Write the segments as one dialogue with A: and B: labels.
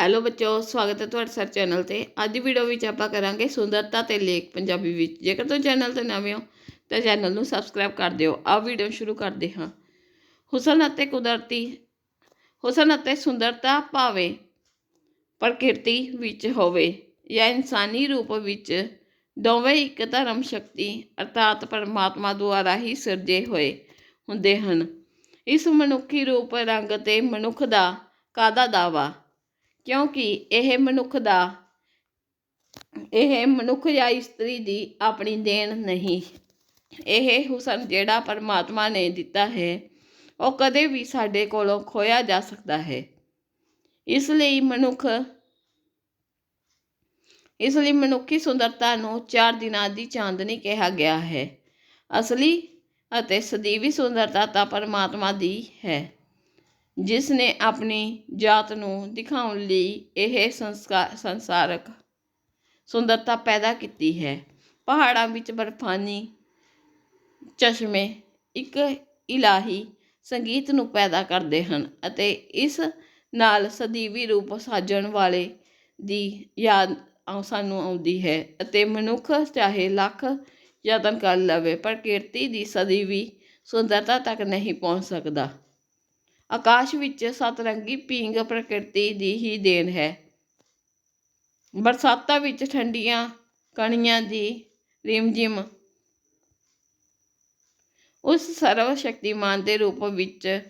A: Hello ਬੱਚੋ, ਸਵਾਗਤ ਹੈ ਤੁਹਾਡਾ ਸਰ ਚੈਨਲ ਤੇ। ਅੱਜ ਦੀ ਵੀਡੀਓ ਵਿੱਚ ਆਪਾਂ ਕਰਾਂਗੇ ਸੁੰਦਰਤਾ ਤੇ ਲੇਖ ਪੰਜਾਬੀ ਵਿੱਚ। ਜੇਕਰ ਤੁਸੀਂ ਚੈਨਲ ਤੇ ਨਵੇਂ ਹੋ, ਤਾਂ ਚੈਨਲ ਨੂੰ ਸਬਸਕ੍ਰਾਈਬ ਕਰ ਦਿਓ। ਆ ਵੀਡੀਓ ਸ਼ੁਰੂ ਕਰਦੇ ਹਾਂ। ਹੁਸਨ ਅਤੇ ਕੁਦਰਤੀ, ਹੁਸਨ ਅਤੇ ਸੁੰਦਰਤਾ ਭਾਵੇਂ ਪ੍ਰਕਿਰਤੀ ਵਿੱਚ ਹੋਵੇ ਜਾਂ ਇਨਸਾਨੀ ਰੂਪ ਵਿੱਚ, ਦੋਵੇਂ ਇੱਕ ਧਰਮ ਸ਼ਕਤੀ ਅਰਥਾਤ ਪਰਮਾਤਮਾ ਦੁਆਰਾ ਹੀ ਸਿਰਜੇ ਹੋਏ ਹੁੰਦੇ ਹਨ। ਇਸ ਮਨੁੱਖੀ ਰੂਪ, ਰੰਗ ਤੇ ਮਨੁੱਖ ਦਾ ਕਾਦਾ ਦਾਵਾ ਕਿਉਂਕਿ ਇਹ ਮਨੁੱਖ ਦਾ, ਇਹ ਮਨੁੱਖ ਜਾਂ ਇਸਤਰੀ ਦੀ ਆਪਣੀ ਦੇਣ ਨਹੀਂ। ਇਹ ਹੁਸਨ ਜਿਹੜਾ ਪਰਮਾਤਮਾ ਨੇ ਦਿੱਤਾ ਹੈ, ਉਹ ਕਦੇ ਵੀ ਸਾਡੇ ਕੋਲੋਂ ਖੋਇਆ ਜਾ ਸਕਦਾ ਹੈ। ਇਸ ਲਈ ਮਨੁੱਖ, ਇਸ ਲਈ ਮਨੁੱਖੀ ਸੁੰਦਰਤਾ ਨੂੰ ਚਾਰ ਦਿਨਾਂ ਦੀ ਚਾਂਦਨੀ ਕਿਹਾ ਗਿਆ ਹੈ। ਅਸਲੀ ਅਤੇ ਸਦੀਵੀ ਸੁੰਦਰਤਾ ਤਾਂ ਪਰਮਾਤਮਾ ਦੀ ਹੈ। ਜਿਸ ਨੇ ਆਪਣੀ ਜਾਤ ਨੂੰ ਦਿਖਾਉਣ ਲਈ ਇਹ ਸੰਸਕਾਰ ਸੰਸਾਰਕ ਸੁੰਦਰਤਾ ਪੈਦਾ ਕੀਤੀ ਹੈ। ਪਹਾੜਾਂ ਵਿੱਚ ਬਰਫਾਨੀ ਚਸ਼ਮੇ ਇੱਕ ਇਲਾਹੀ ਸੰਗੀਤ ਨੂੰ ਪੈਦਾ ਕਰਦੇ ਹਨ ਅਤੇ ਇਸ ਨਾਲ ਸਦੀਵੀ ਰੂਪ ਸਾਜਣ ਵਾਲੇ ਦੀ ਯਾਦ ਸਾਨੂੰ ਆਉਂਦੀ ਹੈ ਅਤੇ ਮਨੁੱਖ ਚਾਹੇ ਲੱਖ ਯਤਨ ਕਰ ਲਵੇ ਪ੍ਰਕਿਰਤੀ ਦੀ ਸਦੀਵੀ ਸੁੰਦਰਤਾ ਤੱਕ ਨਹੀਂ ਪਹੁੰਚ ਸਕਦਾ। ਆਕਾਸ਼ ਵਿੱਚ ਸਤਰੰਗੀ ਪੀਂਗ ਪ੍ਰਕਿਰਤੀ ਦੀ ਹੀ ਦੇਣ ਹੈ। ਬਰਸਾਤਾਂ ਵਿੱਚ ਠੰਡੀਆਂ ਕਣੀਆਂ ਦੀ ਰਿਮਝਿਮ। ਉਸ ਸਰਵ ਸ਼ਕਤੀਮਾਨ ਦੇ ਰੂਪ ਵਿੱਚ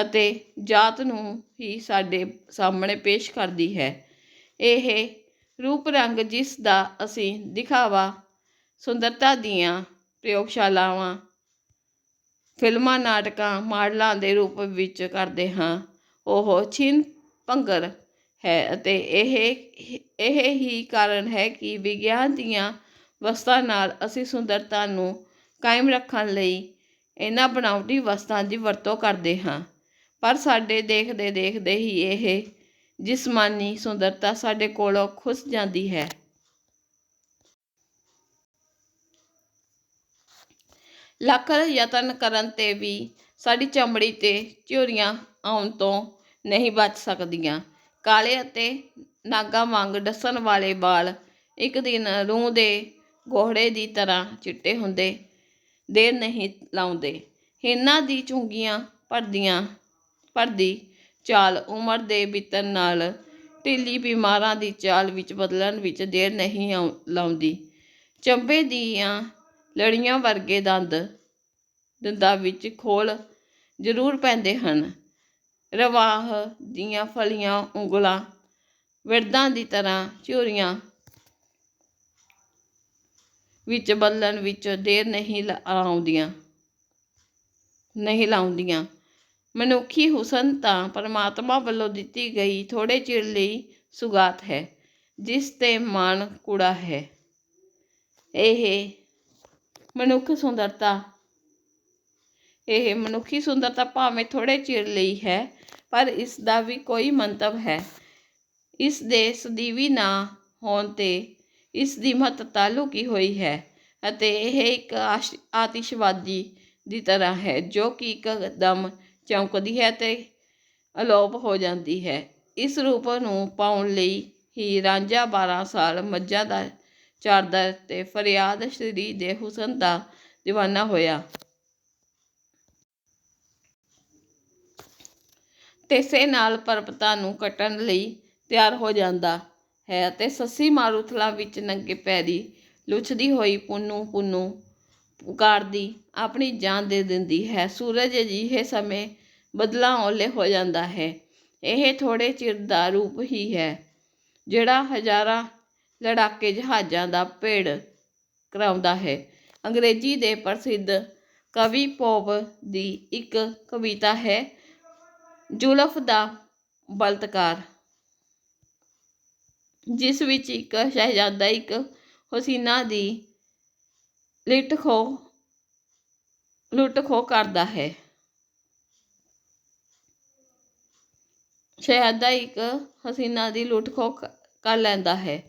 A: ਅਤੇ ਜਾਤ ਨੂੰ ਹੀ ਸਾਡੇ ਸਾਹਮਣੇ ਪੇਸ਼ ਕਰਦੀ ਹੈ। ਇਹ ਰੂਪ ਰੰਗ ਜਿਸ ਦਾ ਅਸੀਂ ਦਿਖਾਵਾ ਸੁੰਦਰਤਾ ਦੀਆਂ ਪ੍ਰਯੋਗਸ਼ਾਲਾਵਾਂ ਫਿਲਮਾਂ, ਨਾਟਕਾਂ, ਮਾਡਲਾਂ ਦੇ ਰੂਪ ਵਿੱਚ ਕਰਦੇ ਹਾਂ। ਉਹ ਛਿਨ ਭੰਗਰ ਹੈ ਅਤੇ ਇਹ ਇਹ ਹੀ ਕਾਰਨ ਹੈ ਕਿ ਵਿਗਿਆਨ ਦੀਆਂ ਵਸਤਾਂ ਨਾਲ ਅਸੀਂ ਸੁੰਦਰਤਾ ਨੂੰ ਕਾਇਮ ਰੱਖਣ ਲਈ ਇਹਨਾਂ ਬਣਾਵਟੀ ਵਸਤਾਂ ਦੀ ਵਰਤੋਂ ਕਰਦੇ ਹਾਂ। ਪਰ ਸਾਡੇ ਦੇਖਦੇ ਦੇਖਦੇ ਹੀ ਇਹ ਜਿਸਮਾਨੀ ਸੁੰਦਰਤਾ ਸਾਡੇ ਕੋਲੋਂ ਖੁੱਸ ਜਾਂਦੀ ਹੈ। ਲੱਖ ਯਤਨ ਕਰਨ ਤੇ ਵੀ ਸਾਡੀ ਚਮੜੀ ਤੇ ਝੁਰੀਆਂ ਆਉਣ ਤੋਂ ਨਹੀਂ ਬਚ ਸਕਦੀਆਂ। ਕਾਲੇ ਅਤੇ ਨਾਗਾ ਵਾਂਗ ਡੱਸਣ ਵਾਲੇ ਵਾਲ ਇੱਕ ਦਿਨ ਰੂਹ ਦੇ ਗੋਹੜੇ ਦੀ ਤਰ੍ਹਾਂ ਚਿੱਟੇ ਹੁੰਦੇ, ਦੇਰ ਨਹੀਂ ਲਾਉਂਦੇ। ਇਹਨਾਂ ਦੀ ਚੁੰਗੀਆਂ ਭਰਦੀਆਂ, ਭਰਦੀ ਚਾਲ ਉਮਰ ਦੇ ਬੀਤਣ ਨਾਲ ਢਿੱਲੀ ਬਿਮਾਰਾਂ ਦੀ ਚਾਲ ਵਿੱਚ ਬਦਲਣ ਵਿੱਚ ਦੇਰ ਨਹੀਂ ਆਉ- ਲਾਉਂਦੀ ਚੰਬੇ ਦੀਆਂ ਲੜੀਆਂ ਵਰਗੇ ਦੰਦ ਦੰਦਾਂ ਵਿੱਚ ਖੋਲ ਜ਼ਰੂਰ ਪੈਂਦੇ ਹਨ। ਰਵਾਹ ਦੀਆਂ ਫਲੀਆਂ, ਉਂਗਲਾਂ ਵਿਰਦਾਂ ਦੀ ਤਰ੍ਹਾਂ ਝੁਰੀਆਂ ਵਿੱਚ ਬਦਲਣ ਵਿੱਚ ਦੇਰ ਨਹੀਂ ਲਾ- ਆਉਂਦੀਆਂ, ਨਹੀਂ ਲਾਉਂਦੀਆਂ। ਮਨੁੱਖੀ ਹੁਸਨ ਤਾਂ ਪਰਮਾਤਮਾ ਵੱਲੋਂ ਦਿੱਤੀ ਗਈ ਥੋੜੇ ਚਿਰ ਲਈ ਸੁਗਾਤ ਹੈ, ਜਿਸ ਤੇ ਮਾਣ ਕੂੜਾ ਹੈ। ਇਹ ਮਨੁੱਖ ਸੁੰਦਰਤਾ। ਇਹ ਮਨੁੱਖੀ ਸੁੰਦਰਤਾ ਭਾਵੇਂ ਥੋੜੇ ਚਿਰ ਲਈ ਹੈ, ਪਰ ਇਸ ਦਾ ਵੀ ਕੋਈ ਮੰਤਵ ਹੈ। ਇਸ ਦੇ ਸਦੀਵੀ ਨਾ ਹੋਣ ਤੇ ਇਸ ਦੀ ਮਹੱਤਤਾ ਲੁਕੀ ਹੋਈ ਹੈ ਅਤੇ ਇਹ ਇੱਕ ਆਸ਼- ਆਤਿਸ਼ਬਾਜ਼ੀ ਦੀ ਤਰ੍ਹਾਂ ਹੈ, ਜੋ ਕਿ ਇੱਕਦਮ ਚਮਕਦੀ ਹੈ ਤੇ ਅਲੋਪ ਹੋ ਜਾਂਦੀ ਹੈ। ਇਸ ਰੂਪ ਨੂੰ ਪਾਉਣ ਲਈ ਹੀ ਰਾਂਝਾ 12 ਸਾਲ ਮੱਝਾਂ ਦਾ ਚਾਰਦਾ ਤੇ ਫਰਿਆਦ ਸ਼੍ਰੀ ਦੇ ਹੁਸਨ ਦਾ دیਵਾਨਾ ਹੋਇਆ। ਤੇਸੇ ਨਾਲ ਪਰਬਤਾਂ ਨੂੰ ਕੱਟਣ ਲਈ ਤਿਆਰ ਹੋ ਜਾਂਦਾ ਹੈ ਅਤੇ ਸੱਸੀ ਮਾਰੂਥਲਾਂ ਵਿੱਚ ਨੰਗੇ ਪੈਰੀ ਲੁੱਛਦੀ ਹੋਈ ਪੁੰਨੂ ਪੁੰਨੂ ਪੁਕਾਰਦੀ ਆਪਣੀ ਜਾਨ ਦੇ ਦਿੰਦੀ ਹੈ। ਸੂਰਜ ਅਜਿਹੇ ਸਮੇਂ ਬਦਲਾਂ ਓਲੇ ਹੋ ਜਾਂਦਾ ਹੈ। ਇਹ ਥੋੜੇ ਚਿਰ ਦਾ ਰੂਪ ਹੀ ਹੈ, ਜਿਹੜਾ ਹਜ਼ਾਰਾਂ ਲੜਾਕੇ ਜਹਾਜ਼ਾਂ ਦਾ ਭੇੜ ਕਰਾਉਂਦਾ ਹੈ। ਅੰਗਰੇਜ਼ੀ ਦੇ ਪ੍ਰਸਿੱਧ ਕਵੀ ਪੋਪ ਦੀ ਇੱਕ ਕਵਿਤਾ ਹੈ, ਜ਼ੁਲਫ ਦਾ ਬਲਤਕਾਰ, ਜਿਸ ਵਿੱਚ ਇੱਕ ਸ਼ਹਿਜ਼ਾਦਾ, ਇੱਕ ਹਸੀਨਾ ਦੀ ਲਿਟ ਖੋ ਲੁੱਟ ਖੋ ਕਰਦਾ ਹੈ। ਸ਼ਹਿਜ਼ਾਦਾ ਇੱਕ ਹਸੀਨਾ ਦੀ ਲੁੱਟ ਖੋ ਕਰ ਲੈਂਦਾ ਹੈ।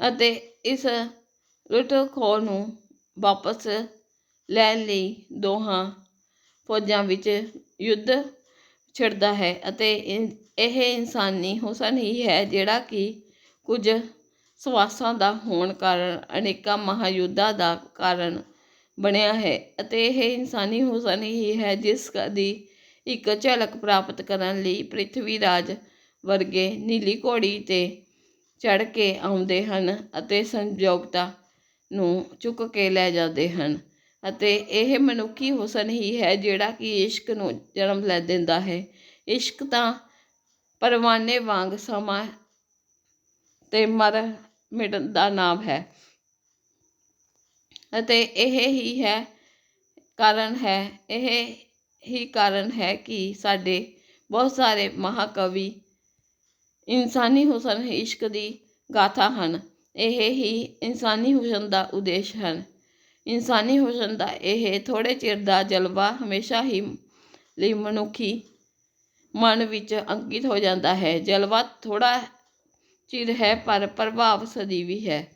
A: ਅਤੇ ਇਸ ਲੁੱਟ ਖੋ ਨੂੰ ਵਾਪਸ ਲੈਣ ਲਈ ਦੋਹਾਂ ਫੌਜਾਂ ਵਿੱਚ ਯੁੱਧ ਛਿੜਦਾ ਹੈ ਅਤੇ ਇ, ਇਹ ਇਨਸਾਨੀ ਹੁਸਨ ਹੀ ਹੈ ਜਿਹੜਾ ਕਿ ਕੁਝ ਸਵਾਸਾਂ ਦਾ ਹੋਣ ਕਾਰਨ ਅਨੇਕਾਂ ਮਹਾਂਯੁੱਧਾਂ ਦਾ ਕਾਰਨ ਬਣਿਆ ਹੈ ਅਤੇ ਇਹ ਇਨਸਾਨੀ ਹੁਸਨ ਹੀ ਹੈ ਜਿਸ ਦੀ ਇੱਕ ਝਲਕ ਪ੍ਰਾਪਤ ਕਰਨ ਲਈ ਪ੍ਰਿਥਵੀ ਰਾਜ ਵਰਗੇ ਨੀਲੀ ਘੋੜੀ ਤੇ ਚੜ੍ਹ ਕੇ ਆਉਂਦੇ ਹਨ ਅਤੇ ਸੰਯੋਗਤਾ ਨੂੰ ਚੁੱਕ ਕੇ ਲੈ ਜਾਂਦੇ ਹਨ। ਅਤੇ ਇਹ ਮਨੁੱਖੀ ਹੁਸਨ ਹੀ ਹੈ ਜਿਹੜਾ ਕਿ ਇਸ਼ਕ ਨੂੰ ਜਨਮ ਲੈ ਦਿੰਦਾ ਹੈ। ਇਸ਼ਕ ਤਾਂ ਪਰਵਾਨੇ ਵਾਂਗ ਸਮਾਂ ਤੇ ਮਰ ਮਿਟਣ ਦਾ ਨਾਮ ਹੈ। ਅਤੇ ਇਹ ਹੀ ਹੈ ਕਾਰਨ ਹੈ, ਇਹ ਹੀ ਕਾਰਨ ਹੈ ਕਿ ਸਾਡੇ ਬਹੁਤ ਸਾਰੇ ਮਹਾਕਵੀ ਇਨਸਾਨੀ ਹੁਸਨ ਇਸ਼ਕ ਦੀ ਗਾਥਾ ਹਨ। ਇਹ ਹੀ ਇਨਸਾਨੀ ਹੁਸਨ ਦਾ ਉਦੇਸ਼ ਹਨ। ਇਨਸਾਨੀ ਹੁਸਨ ਦਾ ਇਹ ਥੋੜੇ ਚਿਰ ਦਾ ਜਲਵਾ ਹਮੇਸ਼ਾ ਹੀ ਲਈ ਮਨੁੱਖੀ ਮਨ ਵਿੱਚ ਅੰਕਿਤ ਹੋ ਜਾਂਦਾ ਹੈ। ਜਲਵਾ ਥੋੜਾ ਚਿਰ ਹੈ, ਪਰ ਪ੍ਰਭਾਵ ਸਦੀਵੀ ਹੈ।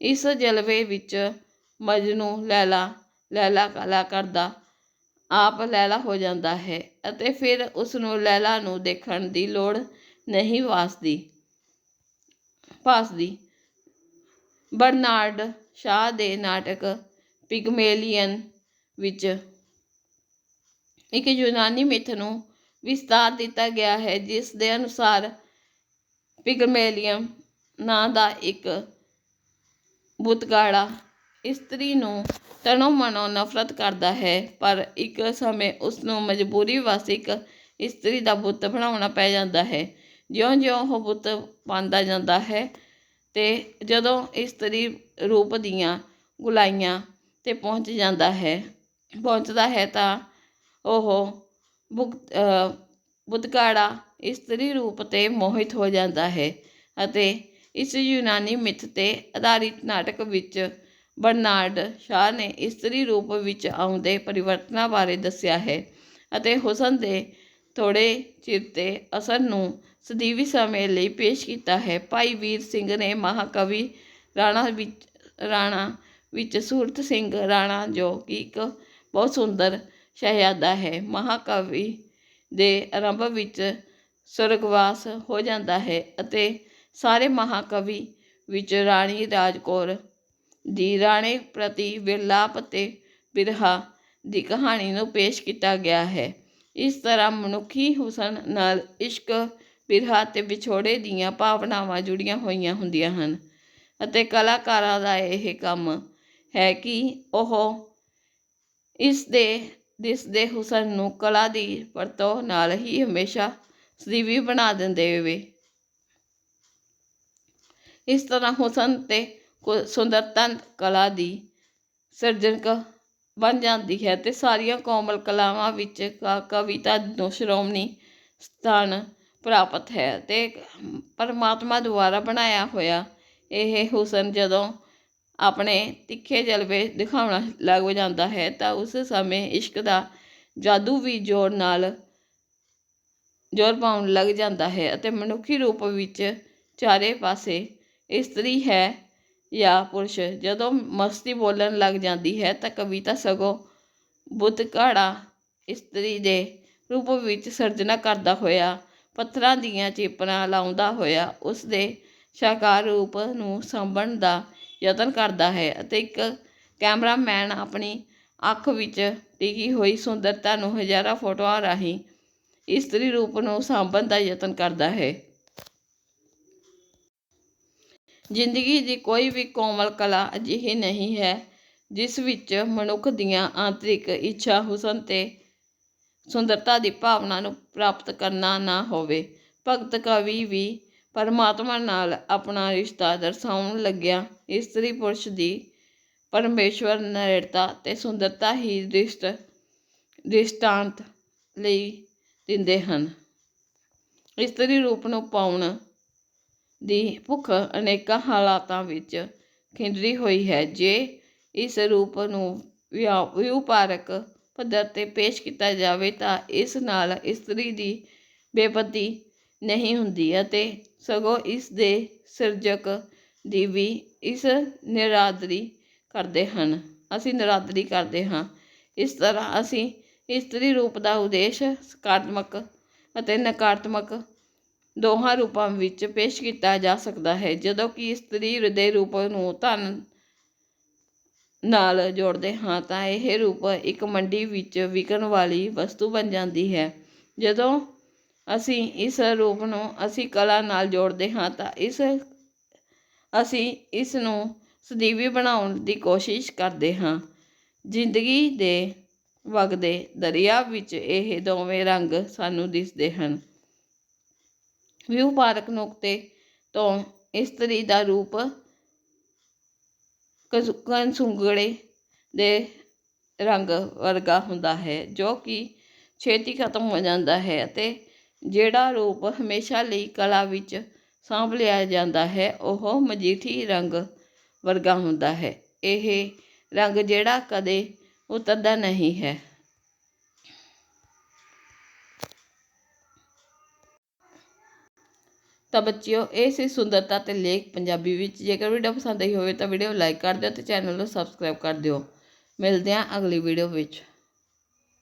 A: ਇਸ ਜਲਵੇ ਵਿੱਚ ਮਜਨੂ ਲੈਲਾ ਲੈਲਾ ਕਲਾ ਕਰਦਾ, ਆਪ ਲੈਲਾ ਹੋ ਜਾਂਦਾ ਹੈ ਅਤੇ ਫਿਰ ਉਸ ਨੂੰ ਲੈਲਾ ਨੂੰ ਦੇਖਣ ਦੀ ਲੋੜ ਨਹੀਂ ਵਾਸਦੀ। ਭਾਸਦੀ। ਬਰਨਾਰਡ ਸ਼ਾਹ ਦੇ ਨਾਟਕ ਪਿਗਮੇਲੀਅਨ ਵਿੱਚ ਇੱਕ ਯੂਨਾਨੀ ਮਿੱਥ ਨੂੰ ਵਿਸਤਾਰ ਦਿੱਤਾ ਗਿਆ ਹੈ, ਜਿਸ ਦੇ ਅਨੁਸਾਰ ਪਿਗਮੇਲੀਅਨ ਨਾਂ ਦਾ ਇੱਕ ਬੁੱਤਗਾੜਾ ਇਸਤਰੀ ਨੂੰ ਤਨੋਂ ਮਨੋ ਨਫ਼ਰਤ ਕਰਦਾ ਹੈ, ਪਰ ਇੱਕ ਸਮੇਂ ਉਸ ਨੂੰ ਮਜਬੂਰੀ ਵਸ ਇੱਕ ਇਸਤਰੀ ਦਾ ਬੁੱਤ ਬਣਾਉਣਾ ਪੈ ਜਾਂਦਾ ਹੈ। ਜਿਉਂ-ਜਿਉਂ ਉਹ ਬੁੱਤ ਪਾਉਂਦਾ ਜਾਂਦਾ ਹੈ ਅਤੇ ਜਦੋਂ ਇਸਤਰੀ ਰੂਪ ਦੀਆਂ ਗੁਲਾਈਆਂ ਤੇ ਪਹੁੰਚ ਜਾਂਦਾ ਹੈ, ਪਹੁੰਚਦਾ ਹੈ ਤਾਂ ਉਹ ਬੁਕ ਬੁੱਤਗਾੜਾ ਇਸਤਰੀ ਰੂਪ ਤੇ ਮੋਹਿਤ ਹੋ ਜਾਂਦਾ ਹੈ ਅਤੇ ਇਸ ਯੂਨਾਨੀ ਮਿੱਥ ਤੇ ਆਧਾਰਿਤ ਨਾਟਕ ਵਿੱਚ ਬਰਨਾਰਡ ਸ਼ਾਹ ਨੇ ਇਸਤਰੀ ਰੂਪ ਵਿੱਚ ਆਉਂਦੇ ਪਰਿਵਰਤਨਾਂ ਬਾਰੇ ਦੱਸਿਆ ਹੈ ਅਤੇ ਹੁਸਨ ਦੇ ਥੋੜ੍ਹੇ ਚਿਰ ਤੇ ਅਸਰ ਨੂੰ ਸਦੀਵੀ ਸਮੇਂ ਲਈ ਪੇਸ਼ ਕੀਤਾ ਹੈ। ਭਾਈ ਵੀਰ ਸਿੰਘ ਨੇ ਮਹਾਕਵੀ ਰਾਣਾ ਵਿੱਚ ਰਾਣਾ ਵਿੱਚ ਸੂਰਤ ਸਿੰਘ ਰਾਣਾ ਜੋ ਕਿ ਇੱਕ ਬਹੁਤ ਸੁੰਦਰ ਸ਼ਹਿਜ਼ਾਦਾ ਹੈ, ਮਹਾਕਵੀ ਦੇ ਆਰੰਭ ਵਿੱਚ ਸਵਰਗਵਾਸ ਹੋ ਜਾਂਦਾ ਹੈ ਅਤੇ ਸਾਰੇ ਮਹਾਕਵੀ ਵਿੱਚ ਰਾਣੀ ਰਾਜ ਕੌਰ ਦੀ ਰਾਣੇ ਪ੍ਰਤੀ ਵਿਰਲਾਪ ਤੇ ਬਿਰਹਾ ਦੀ ਕਹਾਣੀ ਨੂੰ ਪੇਸ਼ ਕੀਤਾ ਗਿਆ ਹੈ। ਇਸ ਤਰ੍ਹਾਂ ਮਨੁੱਖੀ ਹੁਸਨ ਨਾਲ ਇਸ਼ਕ, ਬਿਰਹਾ ਤੇ ਵਿਛੋੜੇ ਦੀਆਂ ਭਾਵਨਾਵਾਂ ਜੁੜੀਆਂ ਹੋਈਆਂ ਹੁੰਦੀਆਂ ਹਨ ਅਤੇ ਕਲਾਕਾਰਾਂ ਦਾ ਇਹ ਕੰਮ ਹੈ ਕਿ ਉਹ ਇਸ ਦੇ ਦਿਸਦੇ ਹੁਸਨ ਨੂੰ ਕਲਾ ਦੀ ਵਰਤੋਂ ਨਾਲ ਹੀ ਹਮੇਸ਼ਾ ਸਦੀਵੀ ਬਣਾ ਦਿੰਦੇ ਵੇ। ਇਸ ਤਰ੍ਹਾਂ ਹੁਸਨ ਤੇ ਕੁ- ਸੁੰਦਰਤਾ ਕਲਾ ਦੀ ਸਿਰਜਣਕ ਬਣ ਜਾਂਦੀ ਹੈ ਅਤੇ ਸਾਰੀਆਂ ਕੋਮਲ ਕਲਾਵਾਂ ਵਿੱਚ ਕ- ਕਵਿਤਾ ਨੂੰ ਸ਼੍ਰੋਮਣੀ ਸਥਾਨ ਪ੍ਰਾਪਤ ਹੈ ਅਤੇ ਪਰਮਾਤਮਾ ਦੁਆਰਾ ਬਣਾਇਆ ਹੋਇਆ ਇਹ ਹੁਸਨ ਜਦੋਂ ਆਪਣੇ ਤਿੱਖੇ ਜਲਵੇ ਦਿਖਾਉਣਾ ਲੱਗ ਜਾਂਦਾ ਹੈ ਤਾਂ ਉਸ ਸਮੇਂ ਇਸ਼ਕ ਦਾ ਜਾਦੂ ਵੀ ਜ਼ੋਰ ਨਾਲ ਜ਼ੋਰ ਪਾਉਣ ਲੱਗ ਜਾਂਦਾ ਹੈ ਅਤੇ ਮਨੁੱਖੀ ਰੂਪ ਵਿੱਚ ਚਾਰੇ ਪਾਸੇ ਇਸਤਰੀ ਹੈ। ਜਾਂ ਪੁਰਸ਼ ਜਦੋਂ ਮਸਤੀ ਬੋਲਣ ਲੱਗ ਜਾਂਦੀ ਹੈ ਤਾਂ ਕਵਿਤਾ ਸਗੋਂ ਬੁੱਤ ਘਾੜਾ ਇਸਤਰੀ ਦੇ ਰੂਪ ਵਿੱਚ ਸਿਰਜਣਾ ਕਰਦਾ ਹੋਇਆ, ਪੱਥਰਾਂ ਦੀਆਂ ਚੀਪਰਾਂ ਲਾਉਂਦਾ ਹੋਇਆ ਉਸ ਦੇ ਸਾਕਾਰ ਰੂਪ ਨੂੰ ਸਾਂਭਣ ਦਾ ਯਤਨ ਕਰਦਾ ਹੈ ਅਤੇ ਇੱਕ ਕੈਮਰਾਮੈਨ ਆਪਣੀ ਅੱਖ ਵਿੱਚ ਟਿਕੀ ਹੋਈ ਸੁੰਦਰਤਾ ਨੂੰ ਹਜ਼ਾਰਾਂ ਫੋਟੋਆਂ ਰਾਹੀਂ ਇਸਤਰੀ ਰੂਪ ਨੂੰ ਸਾਂਭਣ ਦਾ ਯਤਨ ਕਰਦਾ ਹੈ। ਜ਼ਿੰਦਗੀ ਦੀ ਕੋਈ ਵੀ ਕੋਮਲ ਕਲਾ ਅਜਿਹੀ ਨਹੀਂ ਹੈ, ਜਿਸ ਵਿੱਚ ਮਨੁੱਖ ਦੀਆਂ ਆਂਤਰਿਕ ਇੱਛਾ ਹੁਸਨ ਤੇ ਸੁੰਦਰਤਾ ਦੀ ਭਾਵਨਾ ਨੂੰ ਪ੍ਰਾਪਤ ਕਰਨਾ ਨਾ ਹੋਵੇ। ਭਗਤ ਕਵੀ ਵੀ ਪਰਮਾਤਮਾ ਨਾਲ ਆਪਣਾ ਰਿਸ਼ਤਾ ਦਰਸਾਉਣ ਲੱਗਿਆ ਇਸਤਰੀ ਪੁਰਸ਼ ਦੀ ਪਰਮੇਸ਼ਵਰ ਨੇੜਤਾ ਤੇ ਸੁੰਦਰਤਾ ਹੀ ਦ੍ਰਿਸ਼ਟ ਦ੍ਰਿਸ਼ਟਾਂਤ ਲਈ ਦਿੰਦੇ ਹਨ। ਇਸਤਰੀ ਰੂਪ ਨੂੰ ਪਾਉਣ ਦੀ ਭੁੱਖ ਅਨੇਕਾਂ ਹਾਲਾਤਾਂ ਵਿੱਚ ਖਿੰਡਰੀ ਹੋਈ ਹੈ। ਜੇ ਇਸ ਰੂਪ ਨੂੰ ਵਿਆ- ਵਿਊਪਾਰਕ ਪੱਧਰ ਤੇ ਪੇਸ਼ ਕੀਤਾ ਜਾਵੇ ਤਾਂ ਇਸ ਨਾਲ ਇਸਤਰੀ ਦੀ ਬੇਪਤੀ ਨਹੀਂ ਹੁੰਦੀ ਅਤੇ ਸਗੋਂ ਇਸ ਦੇ ਸਿਰਜਕ ਦੀ ਵੀ ਇਸ ਨਿਰਾਦਰੀ ਕਰਦੇ ਹਨ। ਅਸੀਂ ਨਿਰਾਦਰੀ ਕਰਦੇ ਹਾਂ। ਇਸ ਤਰ੍ਹਾਂ ਅਸੀਂ ਇਸਤਰੀ ਰੂਪ ਦਾ ਉਦੇਸ਼ ਸਕਾਰਾਤਮਕ ਅਤੇ ਨਕਾਰਾਤਮਕ ਦੋਹਾਂ ਰੂਪਾਂ ਵਿੱਚ ਪੇਸ਼ ਕੀਤਾ ਜਾ ਸਕਦਾ ਹੈ, ਜਦੋਂ ਕਿ ਇਸਤਰੀ ਦੇ ਰੂਪ ਨੂੰ ਧਨ ਨਾਲ ਜੋੜਦੇ ਹਾਂ, ਤਾਂ ਇਹ ਰੂਪ ਇੱਕ ਮੰਡੀ ਵਿੱਚ ਵਿਕਣ ਵਾਲੀ ਵਸਤੂ ਬਣ ਜਾਂਦੀ ਹੈ। ਜਦੋਂ ਅਸੀਂ ਇਸ ਰੂਪ ਨੂੰ ਅਸੀਂ ਕਲਾ ਨਾਲ ਜੋੜਦੇ ਹਾਂ, ਤਾਂ ਇਸ ਅਸੀਂ ਇਸ ਨੂੰ ਸਦੀਵੀ ਬਣਾਉਣ ਦੀ ਕੋਸ਼ਿਸ਼ ਕਰਦੇ ਹਾਂ। ਜ਼ਿੰਦਗੀ ਦੇ ਵਗਦੇ ਦਰਿਆ ਵਿੱਚ ਇਹ ਦੋਵੇਂ ਰੰਗ ਸਾਨੂੰ ਦਿਸਦੇ ਹਨ। ਵਿਵਹਾਰਕ ਨੁਕਤੇ ਤੋਂ ਇਸਤਰੀ ਦਾ ਰੂਪ ਕਸ- ਕਨਸੁੰਗੜੇ ਦੇ ਰੰਗ ਵਰਗਾ ਹੁੰਦਾ ਹੈ, ਜੋ ਕਿ ਛੇਤੀ ਖਤਮ ਹੋ ਜਾਂਦਾ ਹੈ ਅਤੇ ਜਿਹੜਾ ਰੂਪ ਹਮੇਸ਼ਾ ਲਈ ਕਲਾ ਵਿੱਚ ਸਾਂਭ ਲਿਆ ਜਾਂਦਾ ਹੈ, ਉਹ ਮਜੀਠੀ ਰੰਗ ਵਰਗਾ ਹੁੰਦਾ ਹੈ। ਇਹ ਰੰਗ ਜਿਹੜਾ ਕਦੇ ਉਤਰਦਾ ਨਹੀਂ ਹੈ। ਤਾਂ ਬੱਚਿਓ, ਇਹ ਸੀ ਸੁੰਦਰਤਾ ਤੇ ਲੇਖ ਪੰਜਾਬੀ ਵਿੱਚ। ਜੇਕਰ ਵੀਡੀਓ ਪਸੰਦ ਆਈ ਹੋਵੇ ਤਾਂ ਵੀਡੀਓ ਲਾਈਕ ਕਰ ਦਿਓ ਤੇ ਚੈਨਲ ਨੂੰ ਸਬਸਕ੍ਰਾਈਬ ਕਰ ਦਿਓ। ਮਿਲਦੇ ਹਾਂ ਅਗਲੀ ਵੀਡੀਓ ਵਿੱਚ।